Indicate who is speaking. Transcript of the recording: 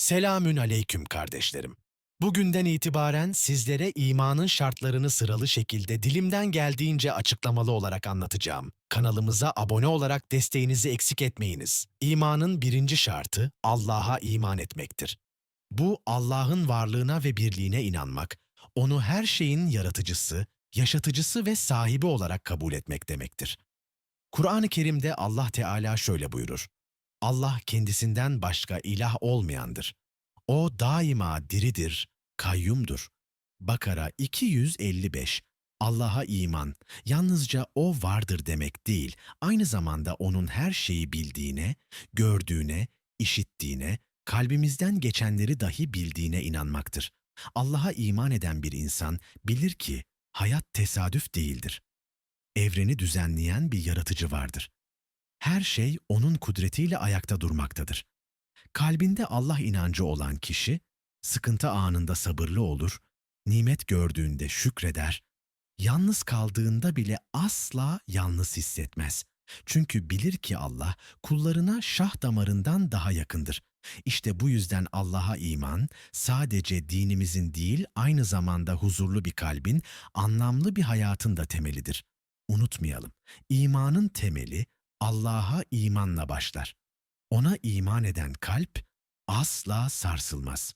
Speaker 1: Selamün aleyküm kardeşlerim. Bugünden itibaren sizlere imanın şartlarını sıralı şekilde dilimden geldiğince açıklamalı olarak anlatacağım. Kanalımıza abone olarak desteğinizi eksik etmeyiniz. İmanın birinci şartı Allah'a iman etmektir. Bu Allah'ın varlığına ve birliğine inanmak, onu her şeyin yaratıcısı, yaşatıcısı ve sahibi olarak kabul etmek demektir. Kur'an-ı Kerim'de Allah Teala şöyle buyurur. Allah kendisinden başka ilah olmayandır. O daima diridir, kayyumdur. Bakara 255 Allah'a iman, yalnızca O vardır demek değil, aynı zamanda O'nun her şeyi bildiğine, gördüğüne, işittiğine, kalbimizden geçenleri dahi bildiğine inanmaktır. Allah'a iman eden bir insan bilir ki hayat tesadüf değildir. Evreni düzenleyen bir yaratıcı vardır. Her şey O'nun kudretiyle ayakta durmaktadır. Kalbinde Allah inancı olan kişi, sıkıntı anında sabırlı olur, nimet gördüğünde şükreder, yalnız kaldığında bile asla yalnız hissetmez. Çünkü bilir ki Allah kullarına şah damarından daha yakındır. İşte bu yüzden Allah'a iman sadece dinimizin değil aynı zamanda huzurlu bir kalbin, anlamlı bir hayatın da temelidir. Unutmayalım, imanın temeli Allah'a imanla başlar. Ona iman eden kalp asla sarsılmaz.